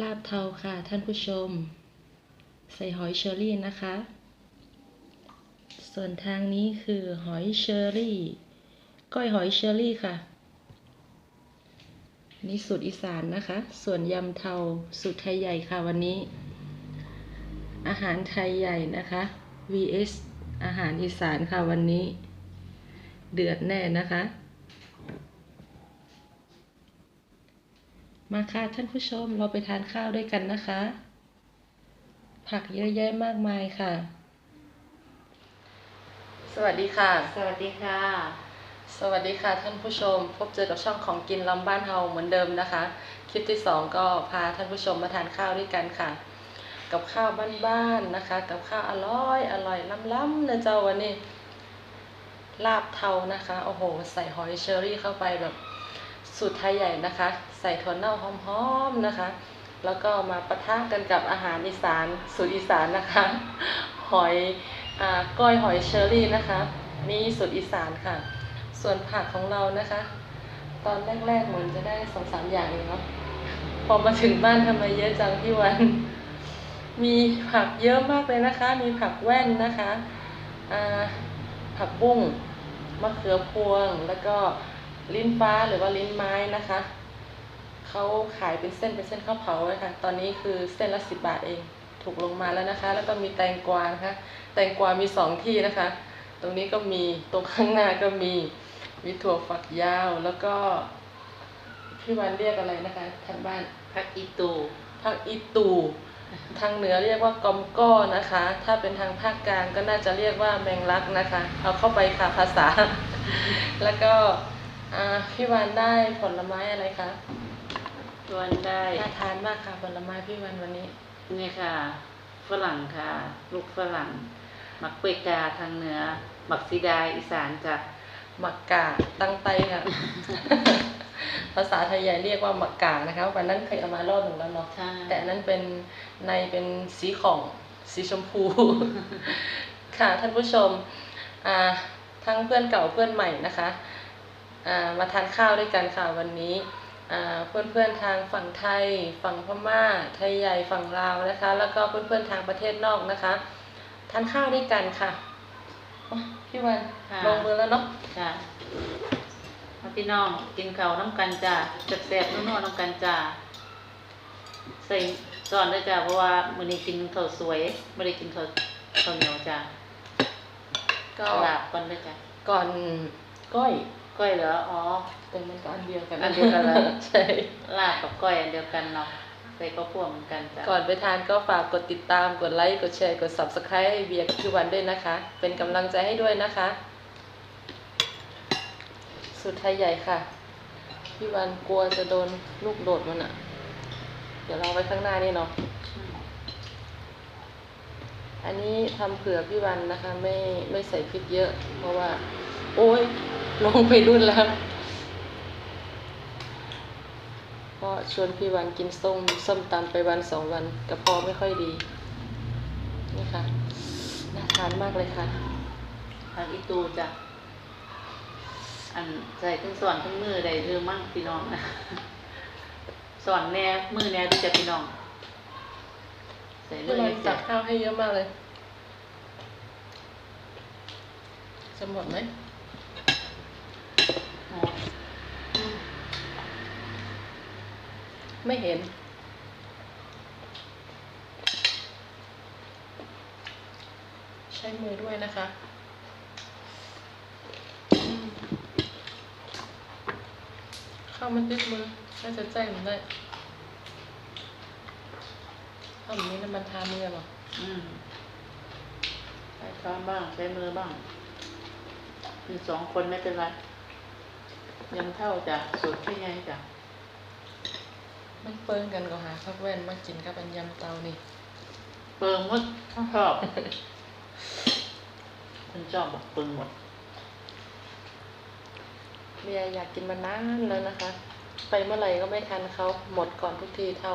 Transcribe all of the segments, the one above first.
ลาบเทาค่ะท่านผู้ชม ใส่หอยเชอรี่นะคะ ส่วนทางนี้คือหอยเชอรี่ ก้อยหอยเชอรี่ค่ะ นี่สูตรอีสานนะคะ ส่วนยำเทาสูตรไทยใหญ่ค่ะวันนี้ อาหารไทยใหญ่นะคะ vs อาหารอีสานค่ะวันนี้ เดือดแน่นะคะ มาค่ะท่านผู้ชมเราไปทานข้าวด้วยกันนะคะ ผักเยอะแยะมากมายค่ะ สวัสดีค่ะ สวัสดีค่ะ สวัสดีค่ะท่านผู้ชม พบเจอกับช่องของกินลำบ้านเฮาเหมือนเดิมนะคะ คลิปที่สองก็พาท่านผู้ชมมาทานข้าวด้วยกันค่ะ กับข้าวบ้านๆนะคะ กับข้าวอร่อยอร่อยล้ำๆนะเจ้าวันนี้ลาบเทานะคะ โอ้โห ใส่หอยเชอรี่เข้าไปแบบ สูตรไทยใหญ่นะคะ ใส่ถั่วเน่าหอมๆนะคะ แล้วก็มาปะทะกันกับอาหารอีสานสูตรอีสานนะคะ หอยอ่าก้อยหอยเชอรี่นะคะ นี่สูตรอีสานค่ะ ส่วนผักของเรานะคะ ตอนแรกๆเหมือนจะได้สองสามอย่างเองเนาะพอมาถึงบ้านทำไมเยอะจังพี่วัน มีผักเยอะมากเลยนะคะ มีผักแว่นนะคะอ่าผักบุ้งมะเขือพวงแล้วก็ ลิ้นฟ้าหรือว่าลิ้นไม้นะคะเขาขายเป็นเส้นเป็นเส้นข้าวเผาเลยค่ะ ตอนนี้คือเส้นละสิบบาทเอง ถูกลงมาแล้วนะคะ แล้วก็มีแตงกวานะคะ แตงกวามีสองที่นะคะ ตรงนี้ก็มี ตรงข้างหน้าก็มี มีถั่วฝักยาว แล้วก็พี่วันเรียกอะไรนะคะทางบ้านพักอีตูภาคอีตู ทางเหนือเรียกว่ากอมก้อนะคะ ถ้าเป็นทางภาคกลางก็น่าจะเรียกว่าแมงลักนะคะ เอาเข้าไปค่ะภาษา แล้วก็ อ่าพี่วันได้ผลไม้อะไรคะตัวนได้น่าทานมากค่ะผลไม้พี่วันวันนี้นี่ค่ะ ฝรั่งค่ะ ลูกฝรั่งหมักเปยกาทางเหนือหมักซีดาอีสานจ้ะหมักกาตั้งไตค่ะ ภาษาไทยใหญ่เรียกว่าหมักกานะคะวันนั้นเคยเอามารอบหนึ่งแล้วเนาะใช่แต่อันนั้นเป็นในเป็นสีของสีชมพู ค่ะท่านผู้ชมอ่าทั้งเพื่อนเก่าเพื่อนใหม่นะคะอ่า มาทานข้าวด้วยกันค่ะวันนี้อ่าเพื่อนๆทางฝั่งไทย ฝั่งพม่า ไทยใหญ่ฝั่งลาวนะคะ แล้วก็เพื่อนๆทางประเทศนอกนะคะทานข้าวด้วยกันค่ะโอ๊ยพี่วันค่ะลงมือแล้วเนาะจ้ะมาพี่น้องกินข้าวน้ำกันจ้ะแซ่บๆนัวๆน้ำกันจ้ะใส่จอนด้วยจ้ะเพราะว่ามื้อนี้กินข้าวสวยไม่ได้กินข้าวข้าวเหนียวจ้ะก็ลาบก่อนด้วยจ้ะก่อนก้อย ก้อยเหรอ อ๋อ แต่มันก็อันเดียวกัน อันเดียวกันเลยใช่ ลาบกับก้อยอันเดียวกันเนาะใส่ข้าวคั่วเหมือนกันจ้ะ ก่อนไปทานก็ฝากกดติดตาม กดไลค์ กดแชร์ กด subscribe ให้เบียร์กับพี่วันด้วยนะคะ เป็นกำลังใจให้ด้วยนะคะ สุดไทยใหญ่ค่ะ พี่วันกลัวจะโดนลูกโดดมันอะ่ะเดี๋ยวเราไว้ข้างหน้านี่เนาะ อันนี้ทำเผื่อพี่วันนะคะ ไม่ไม่ใส่พริกเยอะ เพราะว่า โอ้ย ลงไปรุ่นแล้ว ก็ชวนพี่วันกินส้มส้มตำไปวันสองวันกระเพาะไม่ค่อยดี นี่ค่ะ น่าทานมากเลยค่ะทางอีตูจ้ะอันใส่ทั้งสอนทั้งมือได้เรือมั่งพี่น้องนะสอนแน่มือแน่ที่จะพี่น้อง ใส่มืพี่อวันจ้ะตักข้าวให้เยอะมากเลย จะหมดไหม อ๋อ ไม่เห็น ใช้มือด้วยนะคะอืมข้าวมันติดมือน่าจะใจมันได้ข้าวแบบนี้น้ำมันทามือหรออืมใช้ช้อนบ้าง ใช้มือบ้างมีสองคนไม่เป็นไร ยังเท่าจ้ะสุดที่ไงจ้ะ มันเปิ้งกันก็หาข้าวแว่นมากินกับอันยำเตานี่เปิงหมดถ้าชอบคนชอบบอกเปิงหมดเบียร์อยากกินมานานแล้วนะคะ ไปเมื่อไหร่ก็ไม่ทันเขาหมดก่อนทุกทีเท่า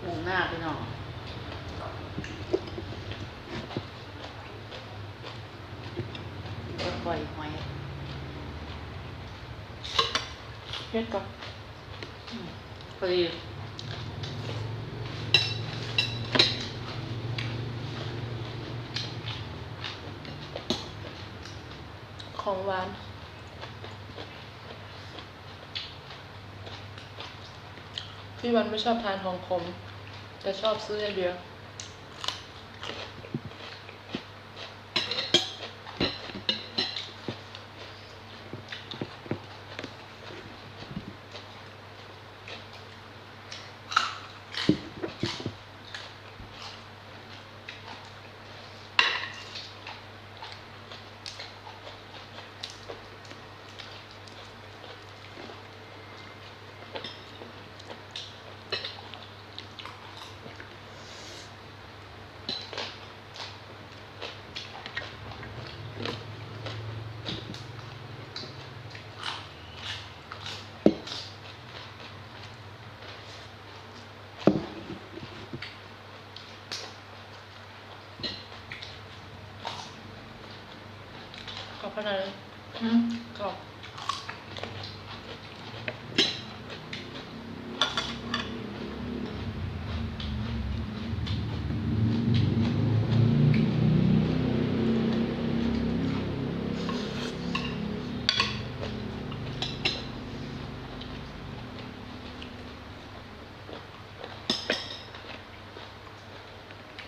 หมูหน้าพี่น้อง ก่อยหอยเย็ดก่อนพอดีของหวานพี่วันไม่ชอบทานของขมแต่ชอบซื้ออย่างเดียว ขอบขนาดนั้นอืมขอบ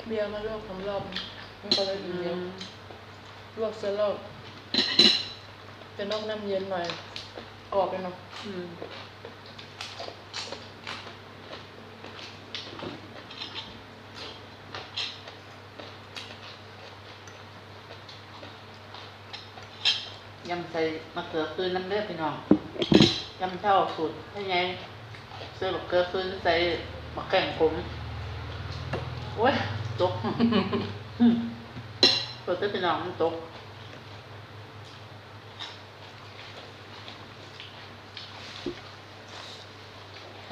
เบียร์มาลวกทำรอบมันก็เลยอืดีเดียวมลวกเสร็จแล้ว จะนอกน้ำเย็นหน่อยออกไปเนาะอืมยำใส่มะเขือคืนน้ำเลือดพี่น้องยำเช่าสูตรให้ไงใส่มะเขือคืนใส่มะแข่งผมโอ้ยตกเปิดเต้นพี่น้องมันตก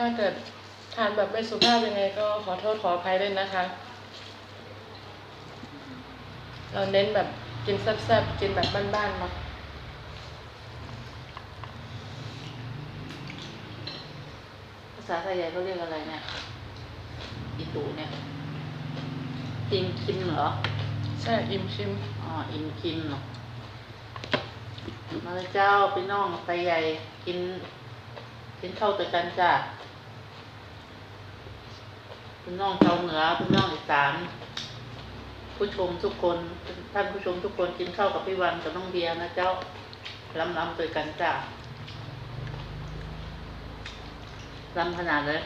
ถ้าเกิดทานแบบไม่สุภาพยังไงก็ขอโทษขออภัยด้วยนะคะ เราเน้นแบบกินแซ่บๆ กินแบบบ้านๆเนาะภาษาไทยใหญ่เขาเรียกอะไรเนี่ยอีตูเนี่ยอิมคิมเหรอ ใช่อิ่มชิมอ๋ออิมคิมเนาะมาเลยเจ้าพี่น้องไทยใหญ่กิน กินข้าวด้วยกันจ้า พี่น้องชาวเหนือพี่น้องอีสานผู้ชมทุกคนท่านผู้ชมทุกคนกินข้าวกับพี่วันกับน้องเบียร์นะเจ้าล้ำล้ำๆด้วยกันจ้าล้ำขนาดเลย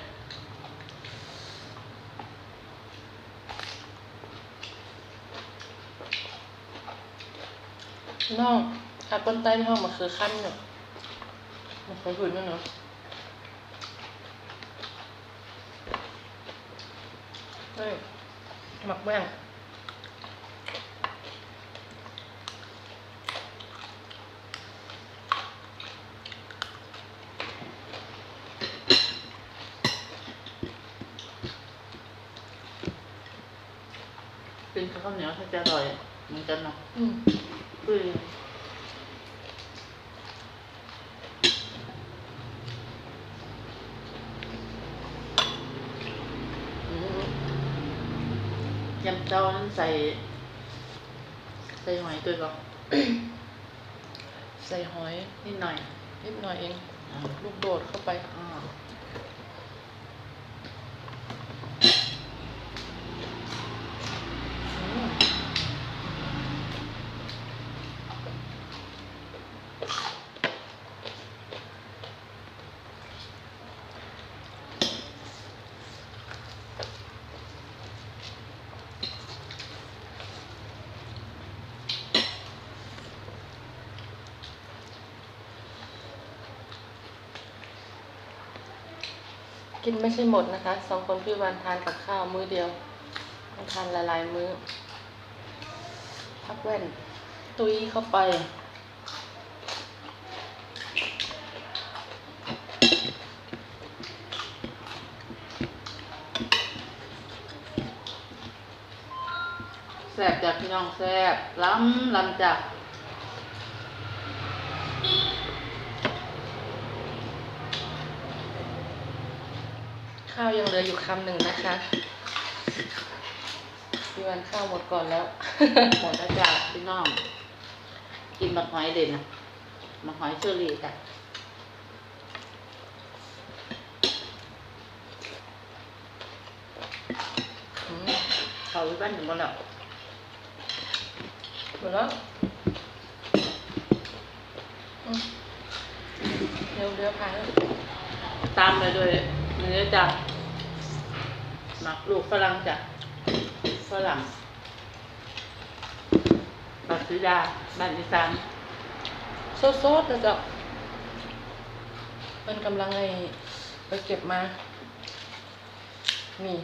น้องถ้าก้นใต้ในห้องมันคือขั้นเนาะมันเคยหุ่นเนาะเฮ้ย หมักแบ้งเป็นข้าวเหนียวถ้าจะอร่อยเหมือนกันเนาะอืมอืออืม ยำเจ้านั้นใส่ ใส่หอยด้วยก่อนใส่หอยนิดหน่อย นิดหน่อยเองอ่าลูกโดดเข้าไป กินไม่ใช่หมดนะคะ สองคนพี่วันทานกับข้าวมื้อเดียวทานหลายมื้อ พักแว่น ตุยเข้าไป แซ่บจากพี่น้องแซ่บล้ำล้ำจาก ข้าวยังเหลืออยู่คำหนึ่งนะคะพี่วันข้าวหมดก่อนแล้ว หมดแล้วจ้าพี่น้อง กินมะหอยเด่นนะมะหอยเชอรี่จ้ะอืมเขาไว้บ้านถึงบ้านแล้วหมดแล้วอืมเร็วเร็วพายแล้วตามไปด้วยเนื้อจ้ะ หมักลูกฝรั่งจ้ะฝรั่งปักสีดาบ้านอีสานโซโซดนะจ๊ะมันกำลังไงไปเก็บมา นี่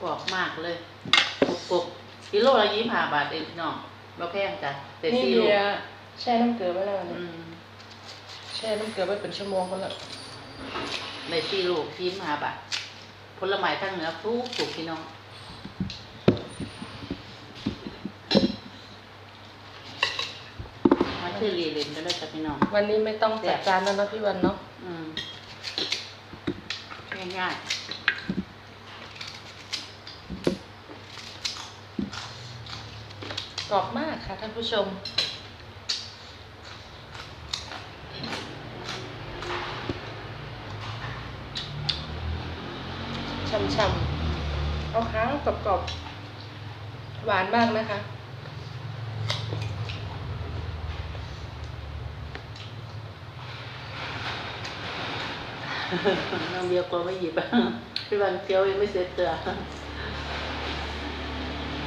กรอบมากเลยกรุบๆกิโลละยี่สิบห้าบาทเองพี่น้องบ่แพงจ้ะแต่นี่สี่เบีลูกยร์แช่น้ำเกลือไว้แล้วอืเนี่ยมแช่น้ำเกลือไว้เป็นชั่วโมงก็แล้ว ในสี่ลูกยี่สิบห้าบาทผลไม้ทั้งเหนือทุกถูกพี่น้องมาชื่อรีเลนก็ได้จ้ะพี่น้องวันนี้ไม่ต้องจัดจานแล้วนะพี่วันเนาะอืมง่ายกรอบมากค่ะท่านผู้ชม ช่ำเอาค้างกรอบๆ หวานมากนะคะ น้องเบียร์กลัวไม่หยิบพี่วันเคี้ยวยังไม่เสร็จเตือ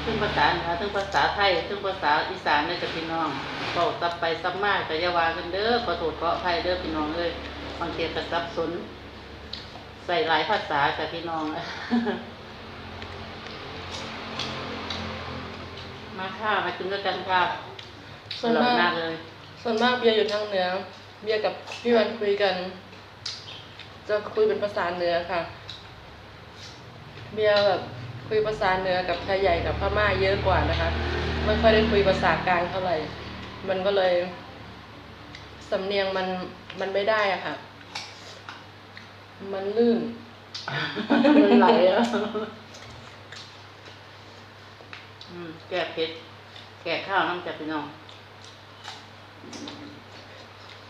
ซึ่งภาษาเหนือซึ่งภาษาไทยซึ่งภาษาอีสานเนี่ยจะพี่น้องบอกซับไปซับมากแต่ยาวากันเด้อขอโทษขออภัยเด้อพี่น้องเลยบางทีก็สับสน ใส่หลายภาษาจ้ะพี่น้อง มาค่ะมากินด้วยกันค่ะส่วนอร่อมายมากกเลยส่วนมากเบียร์อยู่ทางเหนือ เบียร์กับพี่วันคุยกัน จะคุยเป็นภาษาเหนือค่ะ เบียร์แบบคุยภาษาเหนือกับไทยใหญ่กับพม่าเยอะกว่านะคะ ไม่ค่อยได้คุยภาษากลางเท่าไหร่ มันก็เลยสำเนียงมันมันไม่ได้อะค่ะ มันลื่น มันไหลอะอืมแกะเผ็ด แกะข้าวน้ำจับพี่น้อง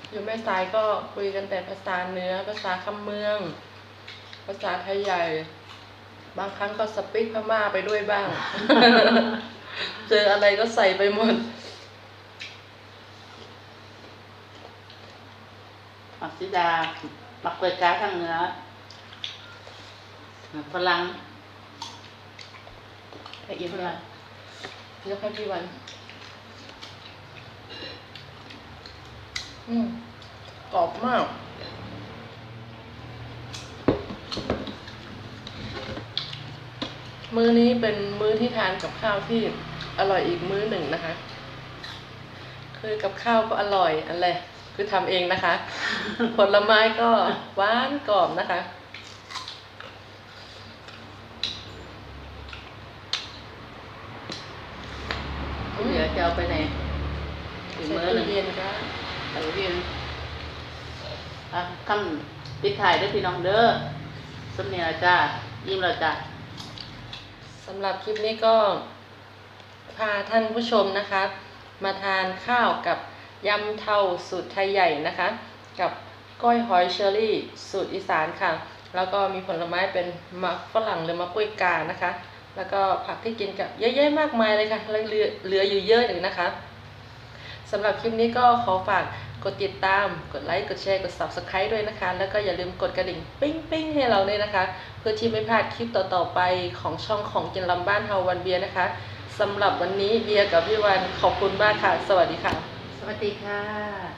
อยู่แม่สายก็คุยกันแต่ภาษาเหนือภาษาคำเมือง ภาษาไทยใหญ่ บางครั้งก็สปิกพม่าไปด้วยบ้าง เจออะไรก็ใส่ไปหมดมักซิดา มักเปิดกาทางเหนือฝรั่งไอ้อินฝเนี่รั่ยงยกให้พี่วัน อืมกรอบมาก มื้อนี้เป็นมื้อที่ทานกับข้าวที่อร่อยอีกมื้อหนึ่งนะคะ คือกับข้าวก็อร่อยอะไร คือทำเองนะคะ ผลไม้ก็หวานกรอบนะคะเดี๋ยวจะเอาไปไหนอีกใส่มื้อหตู้นึ่งเย็นก็ไปเรียนอะคำปิดถ่ายเด้อพี่น้องเด้อสำเนียงจ้ายิ้มแล้วจ้าสำหรับคลิปนี้ก็พาท่านผู้ชมนะคะ มาทานข้าวกับ ยำเทาสูตรไทยใหญ่นะคะ กับก้อยหอยเชอรี่สูตรอีสานค่ะ แล้วก็มีผลไม้เป็นมะฝรั่งหรือมะกล้วยกานะคะ แล้วก็ผักที่กินกับเยอะแยะมากมายเลยค่ะเหลือเหลืออยู่เยอะเลยนะคะสำหรับคลิปนี้ก็ขอฝากกดติดตาม กดไลค์ กดแชร์ กด subscribe ด้วยนะคะ แล้วก็อย่าลืมกดกระดิ่งปิ้งปิ้งให้เราด้วยนะคะ เพื่อที่ไม่พลาดคลิปต่อๆไปของช่องของกินลำบ้านเฮาวันเบียร์นะคะสำหรับวันนี้เบียร์กับพี่วันขอบคุณมากค่ะ สวัสดีค่ะ วัสดีค่ะ